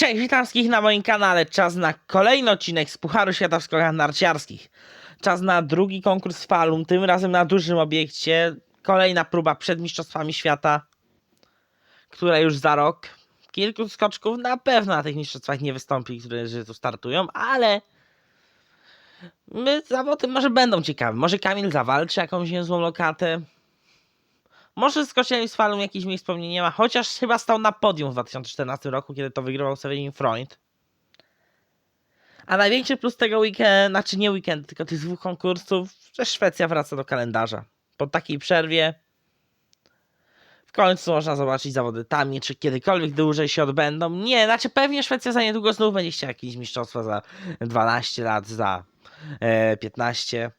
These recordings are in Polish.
Cześć, witam wszystkich na moim kanale. Czas na kolejny odcinek z Pucharu Świata w skokach narciarskich. Czas na drugi konkurs Falum, tym razem na dużym obiekcie. Kolejna próba przed Mistrzostwami Świata, które już za rok. Kilku skoczków na pewno na tych mistrzostwach nie wystąpi, które że tu startują, ale my zawody może będą ciekawe. Może Kamil zawalczy jakąś niezłą lokatę. Może z falą jakichś mi wspomnień nie ma, chociaż chyba stał na podium w 2014 roku, kiedy to wygrywał Severin Freund. A największy plus tego weekendu, znaczy nie weekend, tylko tych dwóch konkursów, że Szwecja wraca do kalendarza. Po takiej przerwie w końcu można zobaczyć zawody tam, czy kiedykolwiek dłużej się odbędą. Nie, znaczy pewnie Szwecja za niedługo znów będzie chciała jakieś mistrzostwa za 12 lat, za e, 15.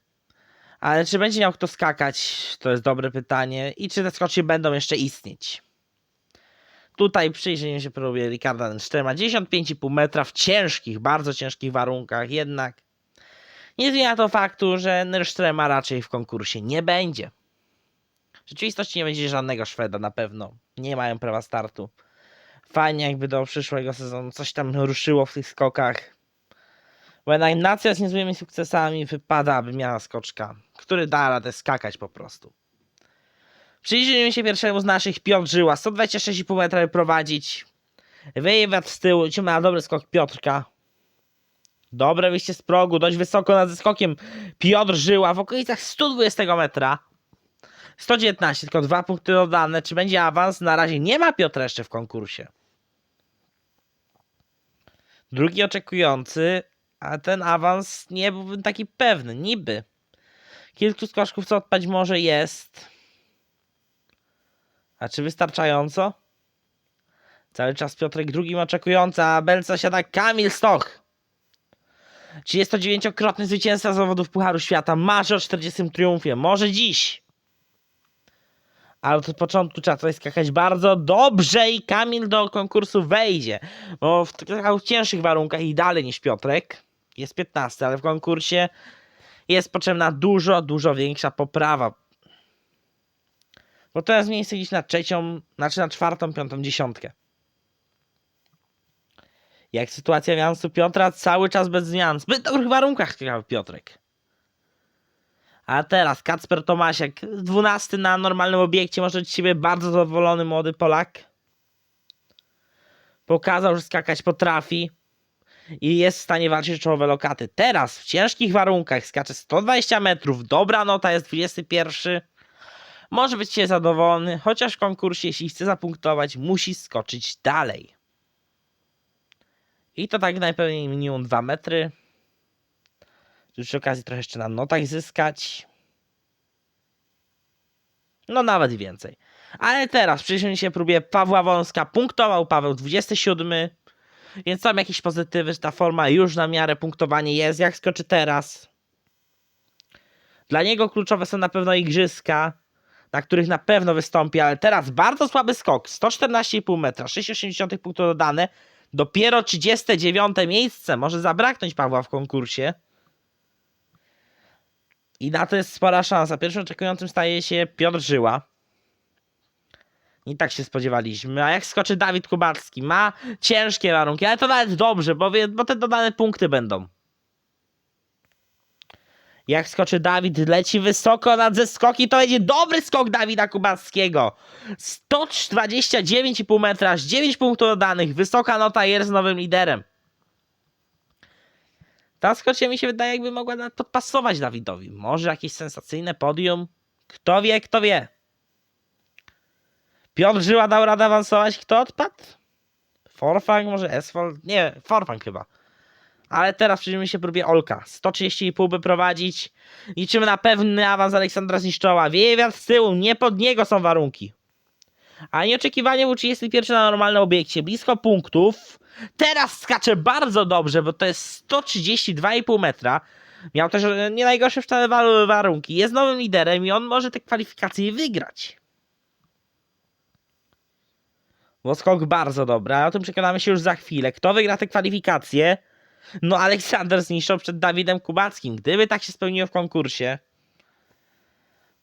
Ale czy będzie miał kto skakać? To jest dobre pytanie. I czy te skocznie będą jeszcze istnieć? Tutaj przyjrzyjmy się próbie Ricarda Nensztema. 95,5 metra w ciężkich, bardzo ciężkich warunkach. Jednak nie zmienia to faktu, że Nensztrema raczej w konkursie nie będzie. W rzeczywistości nie będzie żadnego Szweda na pewno. Nie mają prawa startu. Fajnie jakby do przyszłego sezonu coś tam ruszyło w tych skokach. Jednak nacja z niezłymi sukcesami wypada, aby miała skoczka, który da radę skakać po prostu. Przyjrzyjmy się pierwszemu z naszych, Piotr Żyła, 126,5 metra prowadzić. Wyjewat z tyłu, idziemy na dobry skok Piotrka. Dobre wyjście z progu, dość wysoko nad zeskokiem. Piotr Żyła w okolicach 120 metra. 119, tylko dwa punkty dodane. Czy będzie awans? Na razie nie ma Piotra jeszcze w konkursie. Drugi oczekujący, a ten awans nie byłbym taki pewny, niby. Kilku skoczków, co odpaść może jest. A czy wystarczająco? Cały czas Piotrek drugim oczekujący, a Belca siada Kamil Stoch. 39-krotny zwycięzca zawodów Pucharu Świata. Marzy o 40 triumfie. Może dziś. Ale od początku trzeba tutaj skakać bardzo dobrze i Kamil do konkursu wejdzie. Bo w cięższych warunkach i dalej niż Piotrek. Jest 15, ale w konkursie jest potrzebna dużo, dużo większa poprawa. Bo to jest miejsce gdzieś na trzecią, znaczy na czwartą, piątą dziesiątkę. Jak sytuacja awansu Piotra? Cały czas bez zmian. W zbyt dobrych warunkach skakał Piotrek. A teraz Kacper Tomasiak, 12 na normalnym obiekcie, może być siebie bardzo zadowolony młody Polak. Pokazał, że skakać potrafi i jest w stanie walczyć czołowe lokaty. Teraz w ciężkich warunkach skacze 120 metrów, dobra nota jest 21. Może być się zadowolony, chociaż w konkursie, jeśli chce zapunktować, musi skoczyć dalej. I to tak najpewniej minimum 2 metry. Żeby przy okazji trochę jeszcze na notach zyskać. No nawet więcej. Ale teraz przyjrzyjmy się próbie Pawła Wąska. Punktował Paweł 27. Więc są jakieś pozytywy, że ta forma już na miarę punktowanie jest. Jak skoczy teraz? Dla niego kluczowe są na pewno igrzyska, na których na pewno wystąpi, ale teraz bardzo słaby skok. 114,5 metra, 6,80 punktów dodane. Dopiero 39 miejsce. Może zabraknąć Pawła w konkursie. I na to jest spora szansa. Pierwszym oczekującym staje się Piotr Żyła. I tak się spodziewaliśmy. A jak skoczy Dawid Kubacki? Ma ciężkie warunki, ale to nawet dobrze, bo, wie, bo te dodane punkty będą. Jak skoczy Dawid, leci wysoko nad zeskoki, to będzie dobry skok Dawida Kubackiego. 129,5 metra, aż 9 punktów dodanych. Wysoka nota jest nowym liderem. Ta skocznia mi się wydaje, jakby mogła nawet podpasować Dawidowi. Może jakieś sensacyjne podium? Kto wie, kto wie. Piotr Żyła dał radę awansować. Kto odpadł? Forfang, może Esfold? Nie, Forfang chyba. Ale teraz przyjrzymy się próbie Olka. 130,5 by prowadzić. Liczymy na pewny awans Aleksandra Zniszczoła. Wieje wiatr z tyłu, nie pod niego są warunki. A nieoczekiwanie był 31 na normalnym obiekcie. Blisko punktów. Teraz skacze bardzo dobrze, bo to jest 132,5 metra. Miał też e, nie najgorsze wcale wa- warunki. Jest nowym liderem i on może te kwalifikacje wygrać. Bo skok bardzo dobry, o tym przekonamy się już za chwilę. Kto wygra te kwalifikacje? No Aleksander zniszczył przed Dawidem Kubackim. Gdyby tak się spełniło w konkursie,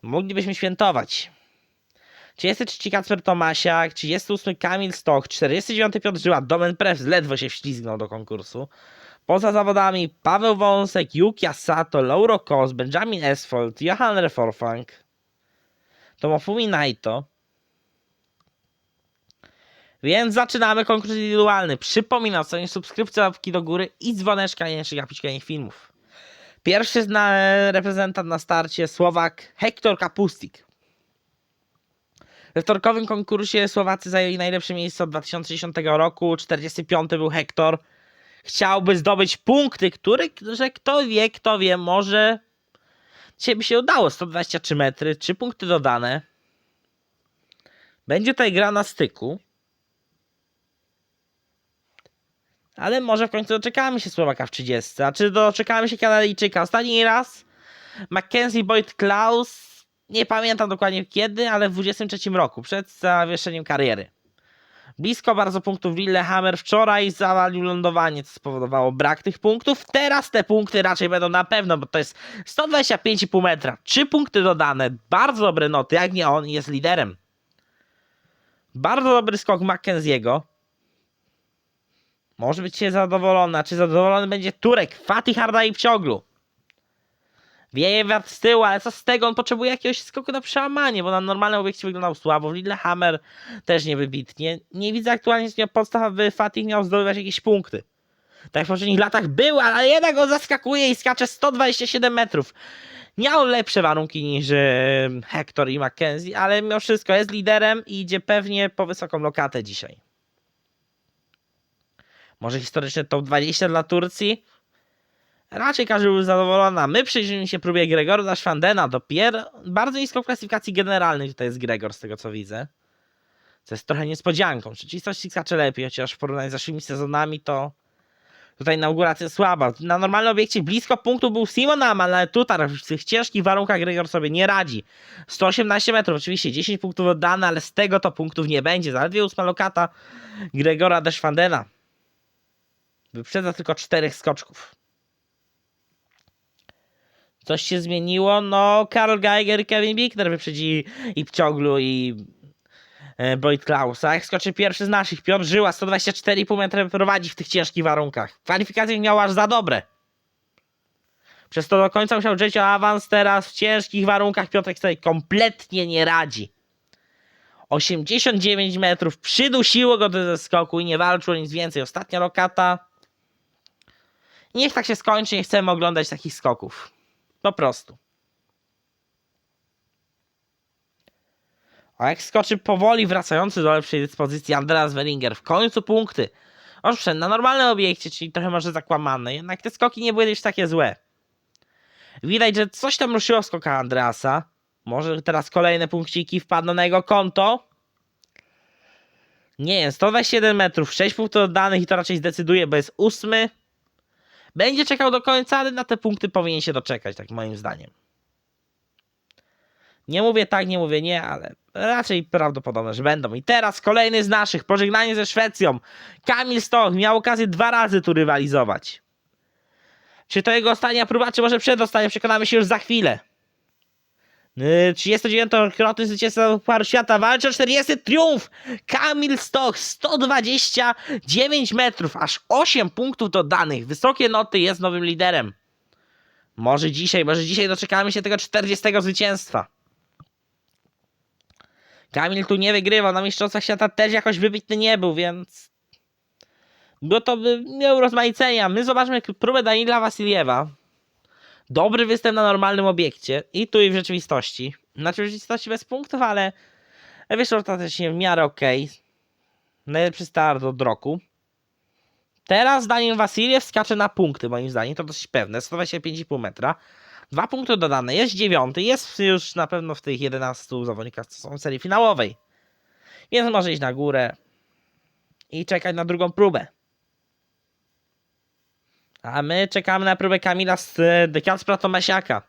moglibyśmy świętować. 33 Kacper Tomasiak, 38 Kamil Stoch, 49 Piotr Żyła, Domen Press ledwo się wślizgnął do konkursu. Poza zawodami Paweł Wąsek, Yuki Sato, Lauro Kos, Benjamin Esfold, Johan Reforfang, Tomofumi Naito. Więc zaczynamy konkurs indywidualny. Przypominam sobie subskrypcja, łapki do góry i dzwoneczka, nie jeszcze gapić kolejnych filmów. Pierwszy reprezentant na starcie Słowak Hektor Kapustik. We wtorkowym konkursie Słowacy zajęli najlepsze miejsce od 2010 roku. 45 był Hektor. Chciałby zdobyć punkty, które, że kto wie, kto wie, może dzisiaj by się udało. 123 metry, 3 punkty dodane. Będzie tutaj gra na styku. Ale może w końcu doczekamy się Słowaka w 30. A czy doczekamy się Kanadyjczyka? Ostatni raz Mackenzie Boyd Klaus, nie pamiętam dokładnie kiedy, ale w 23 roku, przed zawieszeniem kariery. Blisko bardzo punktów Lillehammer. Wczoraj zawalił lądowanie, co spowodowało brak tych punktów. Teraz te punkty raczej będą na pewno, bo to jest 125,5 metra. Trzy punkty dodane. Bardzo dobre noty, jak nie on jest liderem. Bardzo dobry skok Mackenzie'ego. Może być się zadowolona. Czy zadowolony będzie Turek, Fatih Hardai w ciąglu? Wieje wiatr z tyłu, ale co z tego? On potrzebuje jakiegoś skoku na przełamanie, bo na normalnym obiekcie wyglądał słabo. W Lillehammer też niewybitnie. Nie widzę aktualnie z nią podstaw, aby Fatih miał zdobywać jakieś punkty. Tak w poprzednich latach był, ale jednak go zaskakuje i skacze 127 metrów. Miał lepsze warunki niż Hector i Mackenzie, ale mimo wszystko jest liderem i idzie pewnie po wysoką lokatę dzisiaj. Może historyczny top 20 dla Turcji? Raczej każdy był zadowolony. My przyjrzymy się próbie Gregora Szwandena. Dopiero bardzo nisko w klasyfikacji generalnej tutaj jest Gregor, z tego co widzę. Co jest trochę niespodzianką. W rzeczywistości skacze lepiej, chociaż w porównaniu z zeszłymi sezonami to tutaj inauguracja słaba. Na normalnym obiekcie blisko punktu był Simon Aman, ale tutaj w tych ciężkich warunkach Gregor sobie nie radzi. 118 metrów, oczywiście 10 punktów oddane, ale z tego to punktów nie będzie. Zaledwie ósma lokata Gregora Deszwandena. Wyprzedza tylko czterech skoczków. Coś się zmieniło? No, Karl Geiger Kevin Bickner wyprzedzili i Pcioglu i e, Boyd Klausa. Jak skoczy pierwszy z naszych, Piotr Żyła, 124,5 metra prowadzi w tych ciężkich warunkach. Kwalifikacje miał aż za dobre. Przez to do końca musiał drzeć o awans, teraz w ciężkich warunkach Piotrek sobie kompletnie nie radzi. 89 metrów, przydusiło go do zeskoku i nie walczył nic więcej. Ostatnia lokata. Niech tak się skończy, nie chcemy oglądać takich skoków. Po prostu. A jak skoczy powoli wracający do lepszej dyspozycji Andreas Wellinger, w końcu punkty. Owszem, na normalnym obiekcie, czyli trochę może zakłamane, jednak te skoki nie były już takie złe. Widać, że coś tam ruszyło w skokach Andreasa. Może teraz kolejne punkciki wpadną na jego konto. Nie wiem, 127 metrów, 6 punktów oddanych i to raczej zdecyduje, bo jest ósmy. Będzie czekał do końca, ale na te punkty powinien się doczekać, tak moim zdaniem. Nie mówię tak, nie mówię nie, ale raczej prawdopodobne, że będą. I teraz kolejny z naszych, pożegnanie ze Szwecją. Kamil Stoch miał okazję dwa razy tu rywalizować. Czy to jego ostatnia próba, czy może przedostanie? Przekonamy się już za chwilę. Yy, 39-krotny zwycięzca Pucharu Świata walczy o 40 triumf. Kamil Stoch 129 metrów, aż 8 punktów dodanych. Wysokie noty jest nowym liderem. Może dzisiaj, może dzisiaj doczekamy się tego 40 zwycięstwa. Kamil tu nie wygrywał, na Mistrzostwach Świata też jakoś wybitny nie był, więc było to by miał rozmaicenia. My zobaczmy próbę Danila Wasiliewa. Dobry występ na normalnym obiekcie i tu i w rzeczywistości. Znaczy w rzeczywistości bez punktów, ale wyszło ostatecznie w miarę okej. Najlepszy start od roku. Teraz Daniel Wasiliew skacze na punkty, moim zdaniem, to dosyć pewne. 125,5 metra. Dwa punkty dodane, jest dziewiąty, jest już na pewno w tych 11 zawodnikach, co są w serii finałowej. Więc może iść na górę i czekać na drugą próbę. A my czekamy na próbę Kamila z e, Kacpra Tomasiaka.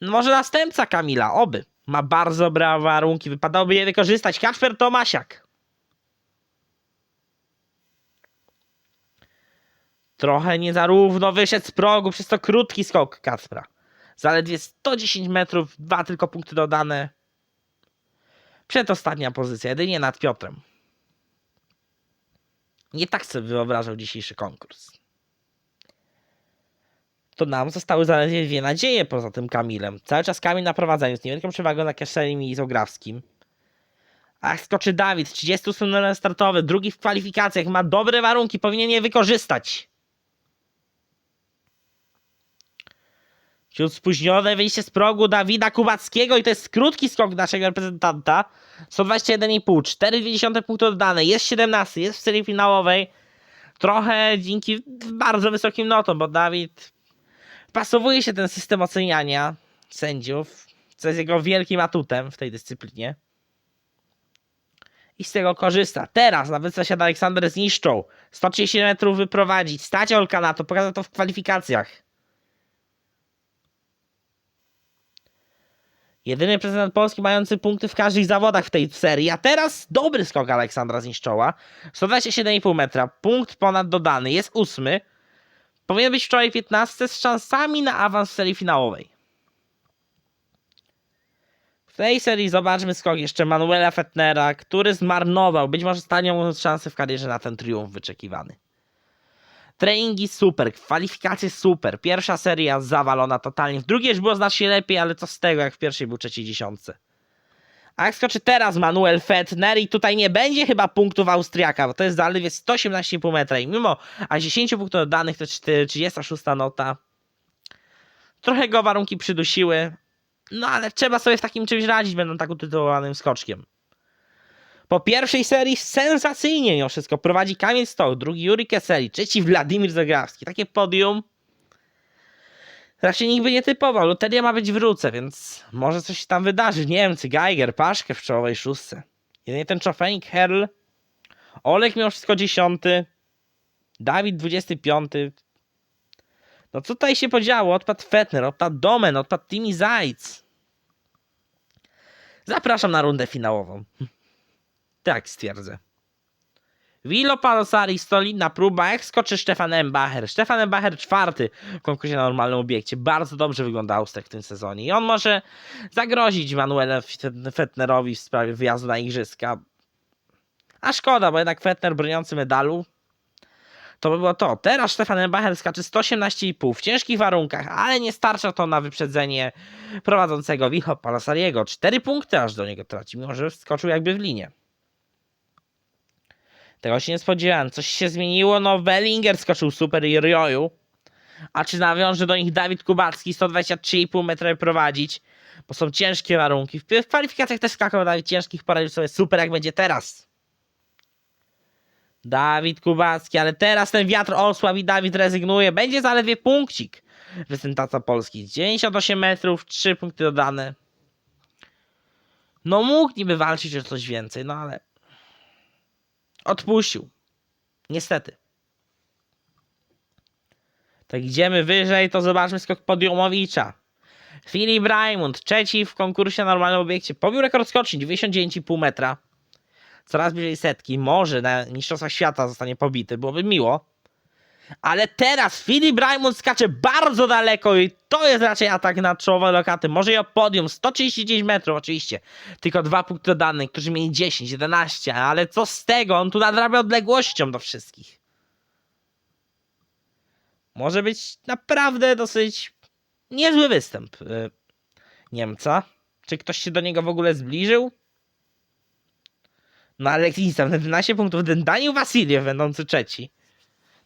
No Może następca Kamila, oby. Ma bardzo dobre warunki, wypadałoby je wykorzystać. Kacper Tomasiak. Trochę nie za równo wyszedł z progu, przez to krótki skok Kacpra. Zaledwie 110 metrów, dwa tylko punkty dodane. Przedostatnia pozycja, jedynie nad Piotrem. Nie tak sobie wyobrażał dzisiejszy konkurs. To nam zostały zaledwie dwie nadzieje poza tym Kamilem. Cały czas Kamil na prowadzeniu z niewielką przewagą na Kieszelim i Izografskim. A jak skoczy Dawid, 38 numer startowy, drugi w kwalifikacjach, ma dobre warunki, powinien je wykorzystać. Wśród spóźnione wyjście z progu Dawida Kubackiego i to jest krótki skok naszego reprezentanta. 121,5, 4,2 punktu oddane, jest 17, jest w serii finałowej. Trochę dzięki bardzo wysokim notom, bo Dawid pasowuje się ten system oceniania sędziów, co jest jego wielkim atutem w tej dyscyplinie. I z tego korzysta. Teraz na wyce siada Aleksander zniszczą. 130 metrów wyprowadzić. Stać Olka na to, pokazał to w kwalifikacjach. Jedyny prezydent Polski mający punkty w każdych zawodach w tej serii. A teraz dobry skok Aleksandra Zniszczoła. 127,5 metra. Punkt ponad dodany. Jest ósmy. Powinien być wczoraj 15 z szansami na awans w serii finałowej. W tej serii zobaczmy skok jeszcze Manuela Fettnera, który zmarnował być może ostatnią szansę w karierze na ten triumf wyczekiwany. Treningi super, kwalifikacje super, pierwsza seria zawalona totalnie, w drugiej już było znacznie lepiej, ale co z tego, jak w pierwszej był trzeciej dziesiątce. A jak skoczy teraz Manuel Fettner i tutaj nie będzie chyba punktów Austriaka, bo to jest zaledwie 118,5 metra i mimo a 10 punktów oddanych to 36 nota. Trochę go warunki przydusiły, no ale trzeba sobie w takim czymś radzić, będą tak utytułowanym skoczkiem. Po pierwszej serii sensacyjnie mimo wszystko prowadzi Kamil Stoch, drugi Juri Keseli, trzeci Wladimir Zagrawski. Takie podium raczej nikt by nie typował. Loteria ma być w ruce, więc może coś się tam wydarzy. Niemcy, Geiger, Paszkę w czołowej szóstce. Jedynie ten Czofenik, Herl, Olek mimo wszystko dziesiąty, Dawid dwudziesty piąty. No co tutaj się podziało? Odpadł Fettner, odpadł Domen, odpadł Timi Zajc. Zapraszam na rundę finałową. Tak stwierdzę. Willo Palosari, solidna próba. Jak skoczy Stefan Embacher? Stefan Embacher czwarty w konkursie na normalnym obiekcie. Bardzo dobrze wygląda Austrek w tym sezonie. I on może zagrozić Manuela Fettnerowi w sprawie wyjazdu na igrzyska. A szkoda, bo jednak Fettner broniący medalu to by było to. Teraz Stefan Embacher skacze 118,5 w ciężkich warunkach, ale nie starcza to na wyprzedzenie prowadzącego Wicho Palasariego. 4 punkty aż do niego traci, mimo że wskoczył jakby w linię. Tego się nie spodziewałem. Coś się zmieniło. No, Wellinger skoczył super i Rioju. A czy nawiąże do nich Dawid Kubacki 123,5 metra prowadzić? Bo są ciężkie warunki. W kwalifikacjach też skakał Dawid ciężkich, poradził sobie super jak będzie teraz. Dawid Kubacki, ale teraz ten wiatr osłab i Dawid rezygnuje. Będzie zaledwie punkcik reprezentacja Polski. 98 metrów, 3 punkty dodane. No mógł niby walczyć o coś więcej, no ale odpuścił. Niestety. Tak idziemy wyżej, to zobaczmy skok Podiumowicza. Filip Raimund, trzeci w konkursie na normalnym obiekcie. Pobił rekord skoczni, 99,5 metra. Coraz bliżej setki. Może na Mistrzostwach Świata zostanie pobity, byłoby miło. Ale teraz Filip Raimund skacze bardzo daleko i to jest raczej atak na czołowe lokaty. Może i o podium, 139 metrów oczywiście. Tylko dwa punkty dodane, którzy mieli 10, 11, ale co z tego? On tu nadrabia odległością do wszystkich. Może być naprawdę dosyć niezły występ y, Niemca. Czy ktoś się do niego w ogóle zbliżył? No ale tam, 11 punktów. Ten Daniel Wasiliew będący trzeci.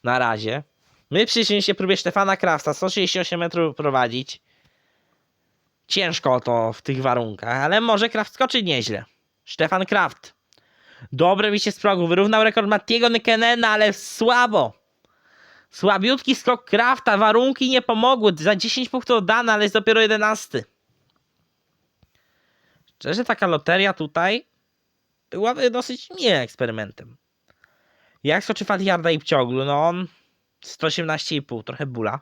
Na razie. My przyjrzymy się próbie Stefana Krafta 168 metrów prowadzić. Ciężko to w tych warunkach, ale może Kraft skoczy nieźle. Stefan Kraft. Dobre się z progu. Wyrównał rekord Mattiego Nykenena, ale słabo. Słabiutki skok Krafta. Warunki nie pomogły. Za 10 punktów oddane, ale jest dopiero 11. Szczerze, taka loteria tutaj byłaby dosyć miłym eksperymentem. Jak skoczy Fatiarda i Pcioglu? No on 118,5, trochę bula.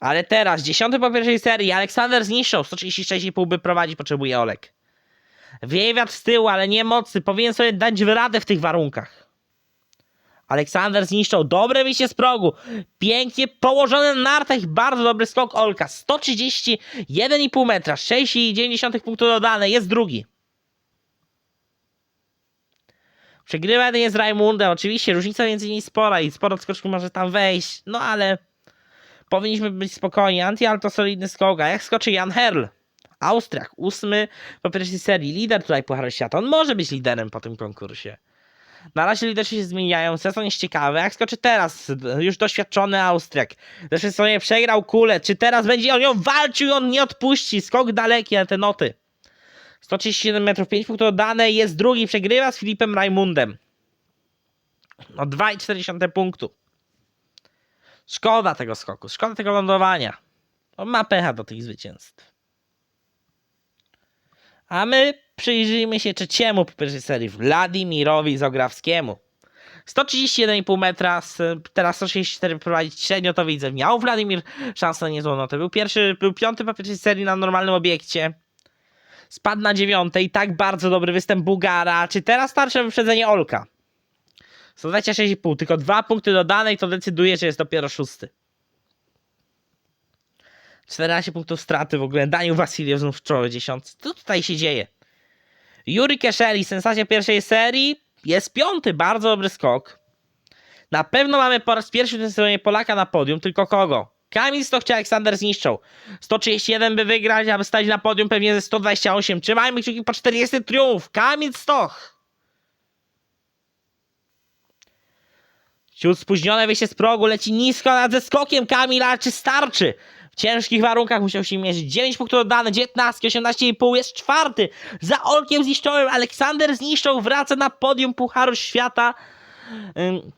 Ale teraz, dziesiąty po pierwszej serii, Aleksander zniszczył, 136,5 by prowadzić, potrzebuje Olek. Wieje wiatr z tyłu, ale nie mocny, powinien sobie dać radę w tych warunkach. Aleksander zniszczył, dobre wyjście z progu, pięknie położone na nartach, bardzo dobry skok Olka, 131,5 metra, 6,9 punktu dodane, jest drugi. Przegrywa jedynie z Raimundem, oczywiście różnica między nimi spora i sporo skoczków może tam wejść, no ale powinniśmy być spokojni. Antial to solidny skok, a jak skoczy Jan Herl? Austriak, ósmy po pierwszej serii, lider tutaj Pucharu Świata. On może być liderem po tym konkursie. Na razie liderzy się zmieniają, sezon jest ciekawy. Jak skoczy teraz, już doświadczony Austriak. Zresztą sobie przegrał kulę. Czy teraz będzie on ją walczył on nie odpuści? Skok daleki na te noty. 137 metrów, 5 punktów dane, jest drugi, przegrywa z Filipem Raimundem. No 2,4 punktu. Szkoda tego skoku, szkoda tego lądowania. On ma pecha do tych zwycięstw. A my przyjrzyjmy się trzeciemu pierwszej serii, Wladimirowi Zograwskiemu. 131,5 metra, teraz 164 prowadzić średnio to widzę. Miał Wladimir szansę niezłą notę. Był pierwszy, był piąty po pierwszej serii na normalnym obiekcie. Spadł na dziewiąte i tak bardzo dobry występ Bugara. Czy teraz starsze wyprzedzenie Olka? 126,5, tylko dwa punkty dodane i to decyduje, że jest dopiero szósty. 14 punktów straty w ogóle. Daniel Wasiliew znów w czołowej dziesiątce. Co tutaj się dzieje? Yuri Keszeli, sensacja pierwszej serii, jest piąty, bardzo dobry skok. Na pewno mamy po raz pierwszy w tym sezonie Polaka na podium, tylko kogo? Kamil czy Aleksander zniszczą. 131 by wygrać, aby stać na podium pewnie ze 128. Trzymajmy kciuki po 40 triumf. Kamil Stoch. Ciut spóźnione wyjście z progu, leci nisko nad ze skokiem Kamila, czy starczy? W ciężkich warunkach musiał się mierzyć. 9 punktów oddane, 19, 18,5 jest czwarty. Za Olkiem zniszczonym Aleksander zniszczą, wraca na podium Pucharu Świata.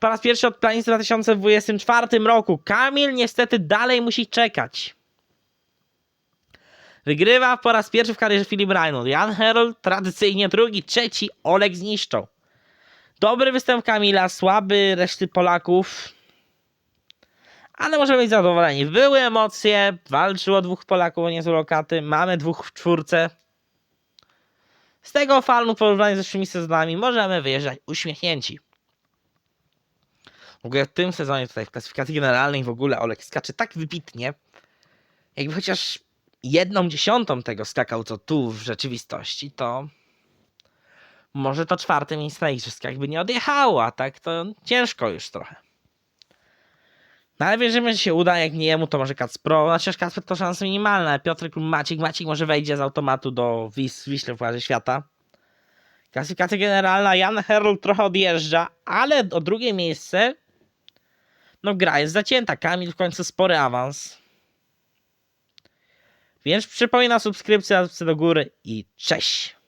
Po raz pierwszy od planicy w 2024 roku. Kamil niestety dalej musi czekać. Wygrywa po raz pierwszy w karierze Filip Reinhold. Jan Herold tradycyjnie drugi, trzeci Olek zniszczą. Dobry występ Kamila, słaby reszty Polaków. Ale możemy być zadowoleni. Były emocje, walczyło dwóch Polaków o niezłe lokaty, mamy dwóch w czwórce. Z tego falnu w porównaniu z zeszłymi sezonami możemy wyjeżdżać uśmiechnięci. W ogóle w tym sezonie tutaj w klasyfikacji generalnej w ogóle Olek skacze tak wybitnie, jakby chociaż jedną dziesiątą tego skakał co tu w rzeczywistości, to może to czwarte miejsce na igrzyskach by nie odjechało, a tak to ciężko już trochę. No ale wierzymy, że się uda, jak nie jemu, to może Kacpro. Chociaż Kacper to szansa minimalna, ale Piotrek lub Maciek, Maciek może wejdzie z automatu do Wis, Wiśle w Pucharze Świata. Klasyfikacja generalna, Jan Herold trochę odjeżdża, ale o drugie miejsce no gra jest zacięta. Kamil w końcu spory awans. Więc przypominam subskrypcję do góry i cześć!